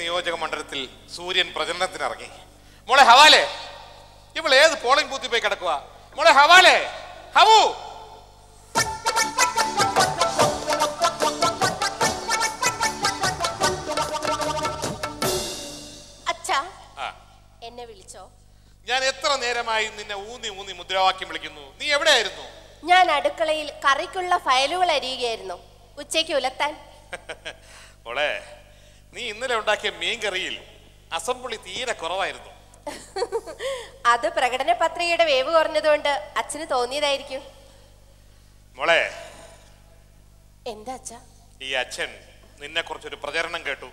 നിയോജക മണ്ഡലത്തിൽ സൂര്യൻ പ്രചരണത്തിനിറങ്ങി. മോളെ ഹവാലെ ഇവൾ ഏത് പോളിംഗ് ബൂത്തിൽ പോയി കിടക്കുക മോളെ ഹവാലെ ഹവു! എന്നെ വിളിച്ചോ? ഞാൻ എത്ര നേരമായി നിന്നെ ഊന്നി ഊന്നി മുദ്രാവാക്യം വിളിക്കുന്നു? നീ എവിടെയായിരുന്നു? ഞാൻ അടുക്കളയിൽ കറിക്കുള്ള ഫയലുകൾ അരിയുകയായിരുന്നു. ഉച്ചയ്ക്ക് ഉലത്താൻ. മോളെ നീ ഇന്നലെ ഉണ്ടാക്കിയ മീൻകറിയിൽ അസംബ്ലി തീരെ കുറവായിരുന്നു. അത് പ്രകടന പത്രികയുടെ വേവ് കുറഞ്ഞതുകൊണ്ട് അച്ഛന് തോന്നിയതായിരിക്കും. മോളെ എന്താ അച്ഛാ? ഈ അച്ഛൻ നിന്നെ കുറിച്ചൊരു പ്രചരണം കേട്ടു.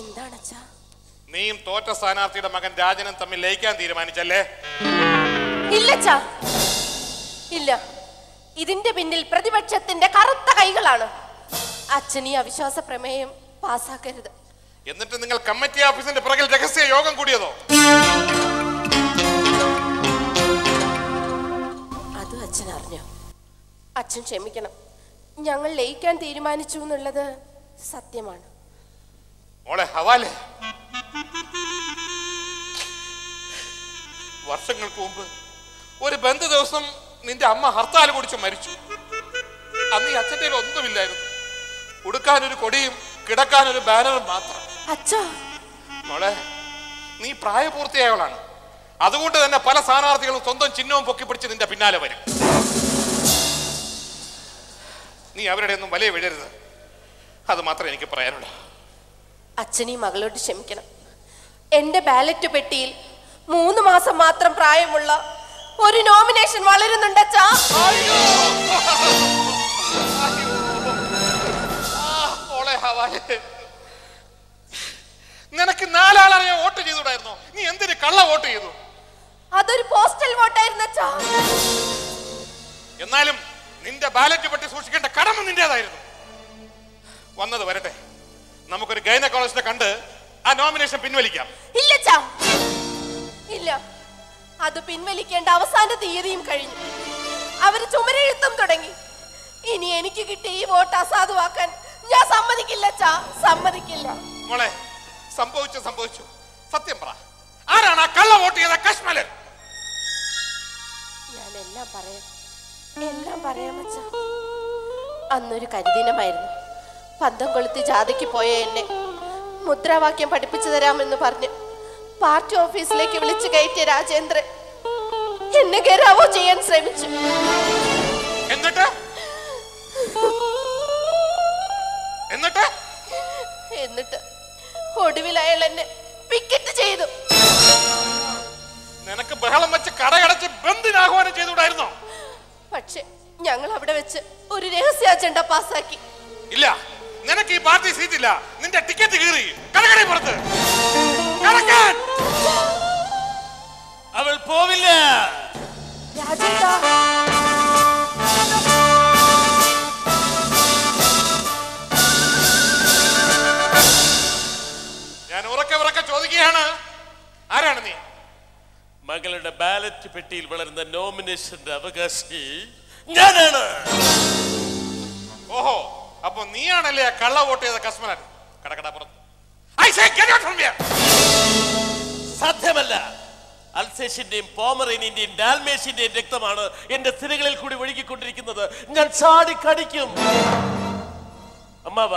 എന്താണ് അച്ഛാ നീയും തോറ്റ സ്ഥാനാർത്ഥിയുടെ മകൻ രാജനും തമ്മിൽ ലയിക്കാൻ തീരുമാനിച്ചല്ലേ? ഇല്ല അച്ഛാ ഇല്ല. ഇതിന്റെ പിന്നിൽ പ്രതിപക്ഷത്തിന്റെ കറുത്ത കൈകളാണ്. അച്ഛൻ ഈ അവിശ്വാസ പ്രമേയം പാസ്സാക്കരുത് എന്നിട്ട് നിങ്ങൾ കമ്മിറ്റി ഓഫീസിന്റെ പിറകിൽ രഹസ്യ യോഗം കൂടിയതോ? അതും അച്ഛൻ അറിഞ്ഞോ. അച്ഛൻ ക്ഷമിക്കണം. ഞങ്ങൾ ലയിക്കാൻ തീരുമാനിച്ചു എന്നുള്ളത് സത്യമാണ്. മോളെ ഹവാലെ. വർഷങ്ങൾക്ക് മുമ്പ് ഒരു ബന്ധു ദിവസം നിന്റെ അമ്മ ഹർത്താൽ കുടിച്ച് മരിച്ചു. അന്ന് ഈ അച്ഛന്റെ ഒന്നുമില്ലായിരുന്നു. ഉടുക്കാനൊരു കൊടിയും കിടക്കാൻ ഒരു ബാനറും മാത്രം. അച്ഛാ. മോളെ നീ പ്രായപൂർത്തിയായവളാണ്. അതുകൊണ്ട് തന്നെ പല സ്ഥാനാർത്ഥികളും സ്വന്തം ചിഹ്നവും പൊക്കിപ്പിടിച്ച് നിന്റെ പിന്നാലെ വരും. നീ അവരുടെ ഒന്നും വലിയ വിടരുത്. അത് മാത്രമേ എനിക്ക് പറയാനുള്ളൂ. അച്ഛൻ ഈ മകളോട് ക്ഷമിക്കണം. എന്റെ ബാലറ്റ് പെട്ടിയിൽ മൂന്ന് മാസം മാത്രം പ്രായമുള്ള ഒരു നോമിനേഷൻ വളരുന്നുണ്ട് അച്ഛാ. നിനക്ക് നാലാളെ ഞാൻ വോട്ട് ചെയ്തുകൂടായിരുന്നോ? നീ എന്തിന് കള്ള വോട്ട് ചെയ്തു? അതൊരു പോസ്റ്റൽ വോട്ടായിരുന്നു അച്ഛാ. എന്നാലും നിന്റെ ബാലറ്റ് പെട്ടി സൂക്ഷിക്കേണ്ട കടമ നിന്റേതായിരുന്നു. വന്നത് വരട്ടെ. നമുക്കൊരു ഗൈനക്കോളജിനെ കണ്ട് ആ നോമിനേഷൻ പിൻവലിക്കാം. ഇല്ല ഇല്ല. അത് പിൻവലിക്കേണ്ട അവസാന തീയതിയും കഴിഞ്ഞു. അവർ ചുമരെഴുത്തും തുടങ്ങി. ഇനി എനിക്ക് കിട്ടിയ ഈ വോട്ട് അസാധുവാക്കാൻ ഞാൻ സമ്മതിക്കില്ല ചാ സമ്മതിക്കില്ല. മോളെ സംഭവിച്ചു സംഭവിച്ചു. സത്യം പറ. ആരാണ് ആ കള്ള വോട്ട് ചെയ്ത കശ്മലൻ? ഞാൻ എല്ലാം പറയാം. എല്ലാം പറയാം അച്ഛാ. അന്നൊരു കരിദിനമായിരുന്നു. പന്തം കൊളുത്തി ജാഥയ്ക്ക് പോയ എന്നെ മുദ്രാവാക്യം പഠിപ്പിച്ചു തരാമെന്ന് പറഞ്ഞ് പാർട്ടി ഓഫീസിലേക്ക് വിളിച്ചു കയറ്റിയ രാജേന്ദ്രൻ എന്നെ ഗരാവോ ചെയ്യാൻ ശ്രമിച്ചു. എന്നിട്ട് എന്നിട്ട് എന്നിട്ട് ഒടുവിൽ അയാൾ എന്നെ പിക്കറ്റ് ചെയ്തു. നിനക്ക് ബഹളം വെച്ച് കടയടച്ച് ആഹ്വാനം ചെയ്തുകൂടായിരുന്നോ? പക്ഷേ ഞങ്ങൾ അവിടെ വെച്ച് ഒരു രഹസ്യ അജണ്ട പാസാക്കി ഇല്ല നിനക്ക് ഈ പാർട്ടി സീറ്റ് ഇല്ല നിന്റെ ടിക്കറ്റ് കീറി. കടകടയിൽ പുറത്ത്. കടക്കാൻ! അവൾ പോവില്ല. രാജേട്ടാ. ഞാൻ ഉറക്കെ ഉറക്കെ ചോദിക്കുകയാണ്. ആരാണ് നീ? മകളുടെ ബാലറ്റ് പെട്ടിയിൽ വളരുന്ന നോമിനേഷന്റെ അവകാശി ഞാനാണ്. ഓഹോ അപ്പൊ നീയാണല്ലേ കള്ള വോട്ട് ചെയ്ത കസ്മലൻ കടക്കട പുറത്ത്. I say get out from here. സാധ്യമല്ല അൽസേഷിന്റെയും പോമറേനിന്റെയും ഡാൽമേഷിന്റെയും രക്തമാണ് എന്റെ സ്ഥിരകളിൽ കൂടി ഒഴുകിക്കൊണ്ടിരിക്കുന്നത് ഞാൻ ചാടി കടിക്കും അമ്മാവ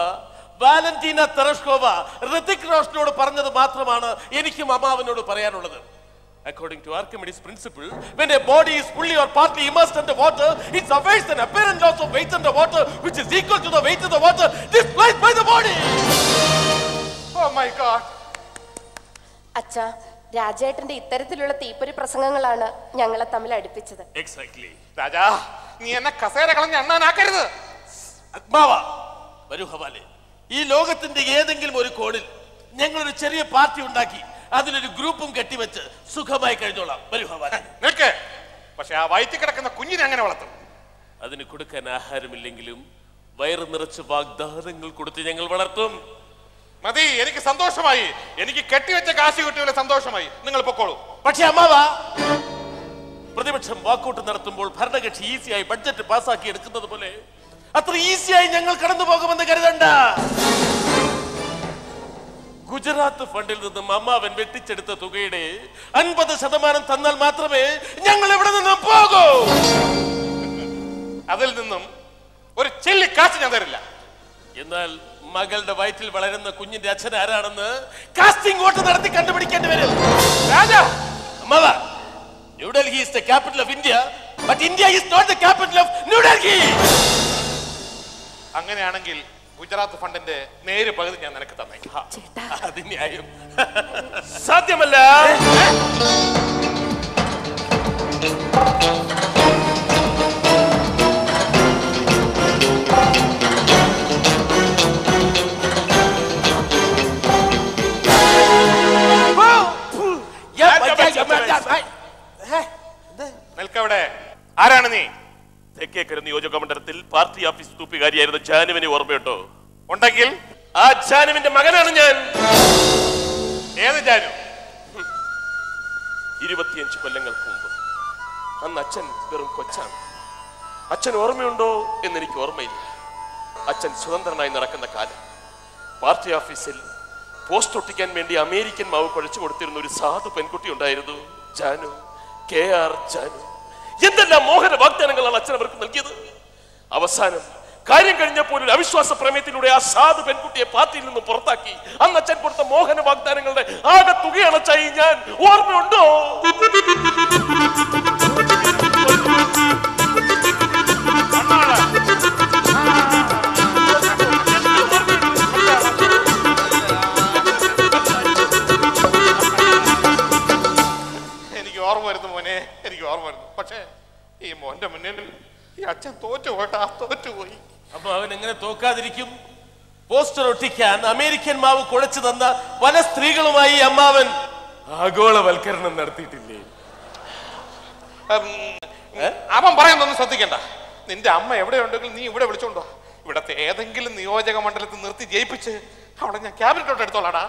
വാലന്റീന തെറഷ്കോവ ഋതിക് റോഷനോട് പറഞ്ഞത് മാത്രമാണ് എനിക്കും അമ്മാവനോട് പറയാനുള്ളത് According to Archimedes' principle, when a body is fully or partly immersed under water, it suffers an apparent loss of weight under water, which is equal to the weight of the water displaced by the body. Oh my God. അച്ഛാ രാജേട്ടന്റെ ഇത്തരത്തിലുള്ള തീപ്പൊരി പ്രസംഗങ്ങളാണ് ഞങ്ങളെ തമ്മിൽ അടുപ്പിച്ചത്. Exactly Raja നീ എന്നെ കസേര കളഞ്ഞ് അണ്ണാനാക്കരുത് വരൂ ഹവാലെ. ഈ ലോകത്തിന്റെ ഏതെങ്കിലും ഒരു കോണിൽ ഞങ്ങൾ ഒരു ചെറിയ പാർട്ടി ഉണ്ടാക്കി അതിലൊരു ഗ്രൂപ്പും കെട്ടിവെച്ച് സുഖമായി കഴിഞ്ഞോളാം. വരൂ ഹവാലെ. നിൽക്ക്. പക്ഷെ ആ വയറ്റിൽ കിടക്കുന്ന കുഞ്ഞിനെ അങ്ങനെ വളർത്തും? അതിന് കൊടുക്കാൻ ആഹാരമില്ലെങ്കിലും വയറ് നിറച്ച് വാഗ്ദാനങ്ങൾ കൊടുത്ത് ഞങ്ങൾ വളർത്തും. മതി എനിക്ക് സന്തോഷമായി. എനിക്ക് കെട്ടിവെച്ച കാശ് കിട്ടിയതിലെ സന്തോഷമായി. നിങ്ങൾ പൊക്കോളൂ. പക്ഷേ അമ്മാവ പ്രതിപക്ഷം വാക്കൗട്ട് നടത്തുമ്പോൾ ഭരണകക്ഷി ഈസിയായി ബഡ്ജറ്റ് പാസ്സാക്കി എടുക്കുന്നത് പോലെ അത്ര ഈസിയായി ഞങ്ങൾ കടന്നു പോകുമെന്ന് കരുതണ്ട. ഗുജറാത്ത് ഫണ്ടിൽ നിന്നും അമ്മാവൻ വെട്ടിച്ചെടുത്ത തുകയുടെ അൻപത് ശതമാനം തന്നാൽ മാത്രമേ ഞങ്ങൾ ഇവിടെ നിന്നും പോകൂ. അതിൽ നിന്നും ഒരു ചെല്ലി കാശ് ഞാൻ തരില്ല. എന്നാൽ മകളുടെ വയറ്റിൽ വളരുന്ന കുഞ്ഞിന്റെ അച്ഛൻ ആരാണെന്ന് കാസ്റ്റിംഗ് വോട്ട് നടത്തി കണ്ടുപിടിക്കേണ്ടി വരും. രാജാ! അമ്മാവ New Delhi is the capital of India but India is not the capital of New Delhi Delhi. അങ്ങനെയാണെങ്കിൽ ഗുജറാത്ത് ഫണ്ടിന്റെ നേര് പകുതി ഞാൻ നിനക്ക് തന്നെ അത് ന്യായം സാധ്യമല്ല. നിയോജക മണ്ഡലത്തിൽ പാർട്ടി ഓഫീസ് തൂപ്പുകാരിയായിരുന്ന ജാനുവിനെ ഓർമ്മയുണ്ടോ? ഉണ്ടെങ്കിൽ ആ ജാനുവിന്റെ മകനാണ് ഞാൻ. ഏത് ജാനു? ഇരുപത്തിയഞ്ച് കൊല്ലങ്ങൾക്ക് മുമ്പ്. അന്ന് അച്ഛൻ വെറും കൊച്ചാണ്. അച്ഛൻ ഓർമ്മയുണ്ടോ എന്ന് എനിക്ക് ഓർമ്മയില്ല. അച്ഛൻ സ്വതന്ത്രനായി നടക്കുന്ന കാലം. പാർട്ടി ഓഫീസിൽ പോസ്റ്റ് ഒട്ടിക്കാൻ വേണ്ടി അമേരിക്കൻ മാവ് കുഴച്ചു കൊടുത്തിരുന്ന ഒരു സാധു പെൺകുട്ടി ഉണ്ടായിരുന്നു. Janu K R Janu. എന്തെല്ലാം മോഹന വാഗ്ദാനങ്ങളാണ് അച്ഛൻ അവർക്ക് നൽകിയത്? അവസാനം കാര്യം കഴിഞ്ഞപ്പോൾ ഒരു അവിശ്വാസ പ്രമേയത്തിലൂടെ ആ സാധു പെൺകുട്ടിയെ പാർട്ടിയിൽ നിന്ന് പുറത്താക്കി. അന്ന് അച്ഛൻ കൊടുത്ത മോഹന വാഗ്ദാനങ്ങളുടെ ആകെ തുകയാണ് ഞാൻ. ഓർമ്മയുണ്ടോ? അച്ഛൻ തോറ്റു തോറ്റുപോയി അപ്പൊ അവൻ എങ്ങനെ തോക്കാതിരിക്കും? പോസ്റ്റർ ഒട്ടിക്കാൻ അമേരിക്കൻ മാവ് കുഴച്ചു തന്ന പല സ്ത്രീകളുമായി അമ്മാവൻ ആഗോളവൽക്കരണം നടത്തിയിട്ടില്ലേ? അവൻ പറയുന്നൊന്നും ശ്രദ്ധിക്കണ്ട. നിന്റെ അമ്മ എവിടെ ഉണ്ടെങ്കിൽ നീ ഇവിടെ വിളിച്ചോണ്ടോ? ഇവിടത്തെ ഏതെങ്കിലും നിയോജക മണ്ഡലത്തിൽ നിർത്തി ജയിപ്പിച്ച് അവിടെ ഞാൻ ക്യാബിനറ്റോട്ട് എടുത്തോളാടാ.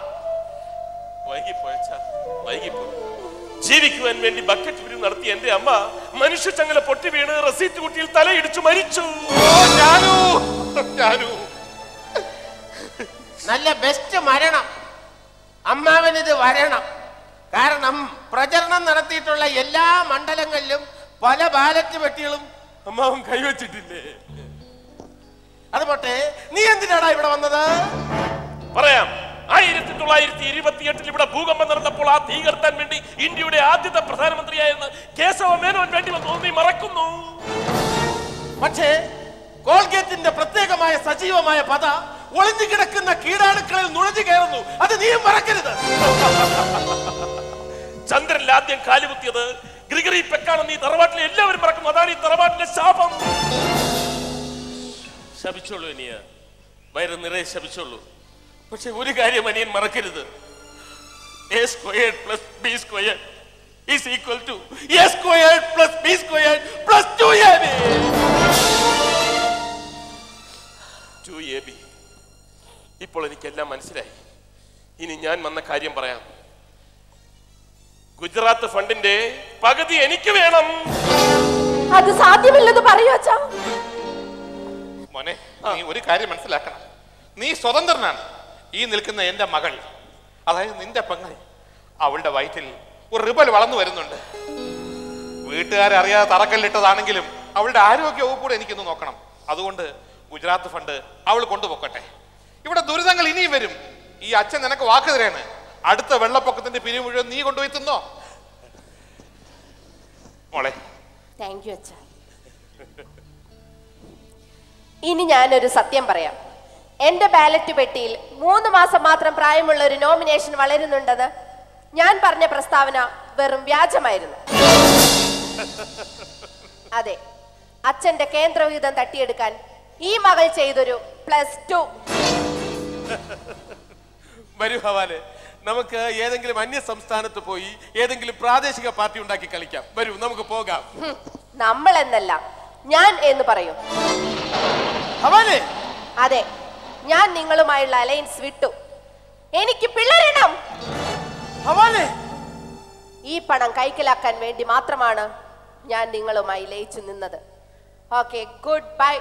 വൈകിപ്പോയച്ചാ വൈകിപ്പോയി ജീവിക്കുവാൻ വേണ്ടി ബക്കറ്റ് പിരിവ് നടത്തി എന്റെ അമ്മ മനുഷ്യ ചങ്ങല പൊട്ടി വീണ് റസീറ്റ് കുട്ടിയിൽ തലയിടിച്ചു മരിച്ചു. നല്ല ബെസ്റ്റ് മരണം. അമ്മാവനിത് വരണം. കാരണം പ്രചരണം നടത്തിയിട്ടുള്ള എല്ലാ മണ്ഡലങ്ങളിലും പല ബാലറ്റ് പെട്ടികളും അമ്മാവൻ കൈവച്ചിട്ടില്ലേ? അത് പോട്ടെ. നീ എന്തിനാടാ ഇവിടെ വന്നത്? പറയാം. ആയിരത്തി തൊള്ളായിരത്തി ഇരുപത്തിയെട്ടിൽ ഇവിടെ ഭൂകമ്പം നടന്നപ്പോൾ ആ തീ വേണ്ടി ഇന്ത്യയുടെ ആദ്യത്തെ പ്രധാനമന്ത്രിയായിരുന്ന കേശവ മേനോൻ വേണ്ടി വന്നു. നീ മറക്കുന്നു. പക്ഷേ കോൾഗേറ്റിന്റെ പ്രത്യേകമായ സജീവമായ പത ഒളിഞ്ഞു കിടക്കുന്ന കീടാണുക്കളിൽ നുഴഞ്ഞു കയറുന്നു. അത് നീയും മറക്കരുത്. ചന്ദ്രനിൽ ആദ്യം കാലുകുത്തിയത് ഗ്രിഗറി പെക്കാണെന്ന് ഈ തറവാട്ടിലെ എല്ലാവരും മറക്കുന്നു. അതാണ് ഈ തറവാട്ടിലെ ശാപം. ശപിച്ചോളൂ ഇനിയ. വയറ് നിറയെ ശപിച്ചോളൂ. പക്ഷെ ഒരു കാര്യം അനിയൻ മറക്കരുത്. A square plus B square is equal to A square plus B square plus two A B two A B ഇപ്പോൾ എനിക്കെല്ലാം മനസ്സിലായി. ഇനി ഞാൻ വന്ന കാര്യം പറയാം. ഗുജറാത്ത് ഫണ്ടിന്റെ പകുതി എനിക്ക് വേണം. അത് സാധ്യമില്ലെന്ന് പറയൂ മോനെ നീ ഒരു കാര്യം മനസ്സിലാക്കണം. നീ സ്വതന്ത്രനാണ്. ഈ നിൽക്കുന്ന എന്റെ മകൾ അതായത് നിന്റെ പെങ്ങൾ അവളുടെ വയറ്റിൽ ഒരു റിബൽ വളർന്നു വരുന്നുണ്ട്. വീട്ടുകാരെ അറിയാതെ തറക്കല്ലിട്ടതാണെങ്കിലും അവളുടെ ആരോഗ്യ കൂടെ എനിക്കൊന്ന് നോക്കണം. അതുകൊണ്ട് ഗുജറാത്ത് ഫണ്ട് അവൾ കൊണ്ടുപോക്കട്ടെ. ഇവിടെ ദുരിതങ്ങൾ ഇനിയും വരും. ഈ അച്ഛൻ നിനക്ക് വാക്ക് തരാണ്. അടുത്ത വെള്ളപ്പൊക്കത്തിന്റെ പിരിവ് മുഴുവൻ നീ കൊണ്ടുപോയി തിന്നോ മോളെ. താങ്ക് യു അച്ഛ. ഇനി ഞാനൊരു സത്യം പറയാം. എന്റെ ബാലറ്റ് പെട്ടിയിൽ മൂന്ന് മാസം മാത്രം പ്രായമുള്ള ഒരു നോമിനേഷൻ വളരുന്നുണ്ടെന്ന് ഞാൻ പറഞ്ഞ പ്രസ്താവന വെറും വ്യാജമായിരുന്നു. അതെ അച്ഛന്റെ കേന്ദ്രവിഹിതം തട്ടിയെടുക്കാൻ ഈ മകൾ ചെയ്തൊരു പ്ലസ് ടു വരൂ ഹവാലെ നമുക്ക് ഏതെങ്കിലും അന്യ സംസ്ഥാനത്ത് പോയി ഏതെങ്കിലും പ്രാദേശിക പാർട്ടി ഉണ്ടാക്കി കളിക്കാം. വരൂ നമുക്ക് പോകാം. നമ്മൾ എന്നല്ല ഞാൻ എന്ന് പറയും. അതെ ഞാൻ നിങ്ങളുമായുള്ള അലയൻസ് വിട്ടു. എനിക്ക് പിള്ളേരിടം. ഈ പണം കൈക്കലാക്കാൻ വേണ്ടി മാത്രമാണ് ഞാൻ നിങ്ങളുമായി ലയിച്ചു നിന്നത്. Okay good bye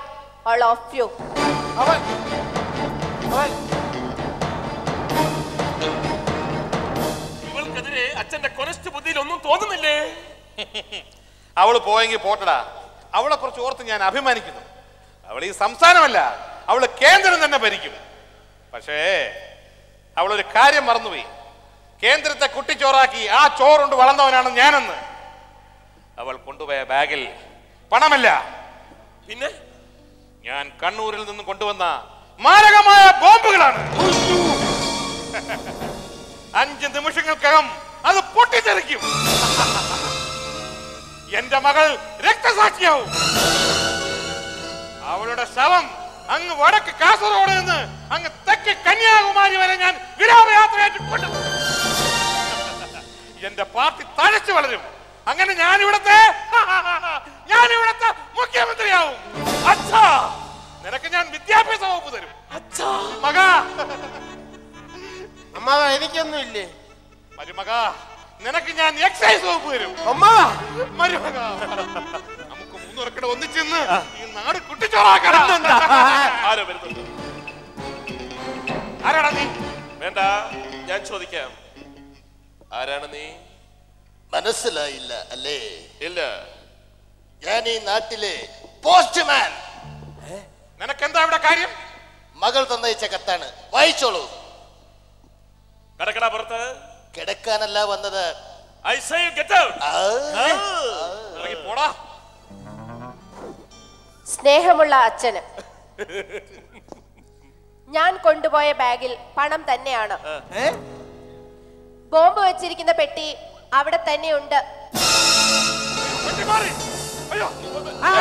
all of you അവൻ അവൻ ഇവൾക്കെതിരെ അച്ഛന്റെ കൊനസ്റ്റ് ബുദ്ധിയിൽ ഒന്നും തോന്നുന്നില്ലേ? അവൾ പോയെങ്കിൽ പോട്ടടാ. അവളെ കുറിച്ച് ഓർത്ത് ഞാൻ അഭിമാനിക്കുന്നു. അവൾ ഈ സംസ്ഥാനമല്ല അവൾ കേന്ദ്രം തന്നെ ഭരിക്കും. പക്ഷേ അവളൊരു കാര്യം മറന്നുപോയി. കേന്ദ്രത്തെ കുട്ടിച്ചോറാക്കി ആ ചോറുണ്ട് വളർന്നവനാണ് ഞാനെന്ന്. അവൾ കൊണ്ടുപോയ ബാഗിൽ പണമല്ല. പിന്നെ? ഞാൻ കണ്ണൂരിൽ നിന്ന് കൊണ്ടുവന്ന മാരകമായ ബോംബുകളാണ്. അഞ്ച് നിമിഷങ്ങൾക്കകം അത് പൊട്ടിത്തെറിക്കും. എന്റെ മകൾ രക്തസാക്ഷിയാവും. അവളുടെ ശവം അങ്ങ് വടക്ക് കാസർഗോഡ് നിന്ന് അങ്ങ് തെക്ക് കന്യാകുമാരി വരെ ഞാൻ വിരാമയാത്രയായിട്ട് കൊണ്ടു എന്റെ പാർട്ടി തഴച്ചു വളരും. അങ്ങനെ ഞാൻ ഇവിടത്തെ ഞാൻ ഇവിടത്തെ മുഖ്യമന്ത്രിയാവും. അച്ഛാ നിനക്ക് ഞാൻ വിദ്യാഭ്യാസ വകുപ്പ് തരും. അച്ഛാ. മക. അമ്മാവ എനിക്കൊന്നും ഇല്ലേ? മരുമക നിനക്ക് ഞാൻ എക്സൈസ് വകുപ്പ് തരും. അമ്മാവ. മരുമക നമുക്ക് മൂന്നുറക്കട ഒന്നിച്ചെന്ന് നാട് കുട്ടിച്ചോറാക്കണം. ആരോ വരുന്നുണ്ട്. ആരാടാ നീ? വേണ്ട ഞാൻ ചോദിക്കാം. ആരാണ് നീ? മനസ്സിലായില്ല അല്ലേ? ഇല്ല. ഞാൻ ഈ നാട്ടിലെ പോസ്റ്റ്മാൻ. നിനക്കെന്താ ഇവിടെ കാര്യം? മകൾ തന്നയച്ച കത്താണ്. വായിച്ചോളൂ. കടക്കട പുറത്ത്. കിടക്കാനല്ല വന്നത്. I say get out. ഇറങ്ങി പോടാ സ്നേഹമുള്ള അച്ഛന്. ഞാൻ കൊണ്ടുപോയ ബാഗിൽ പണം തന്നെയാണ്. ബോംബ് വെച്ചിരിക്കുന്ന പെട്ടി അവിടെ തന്നെയുണ്ട് ആ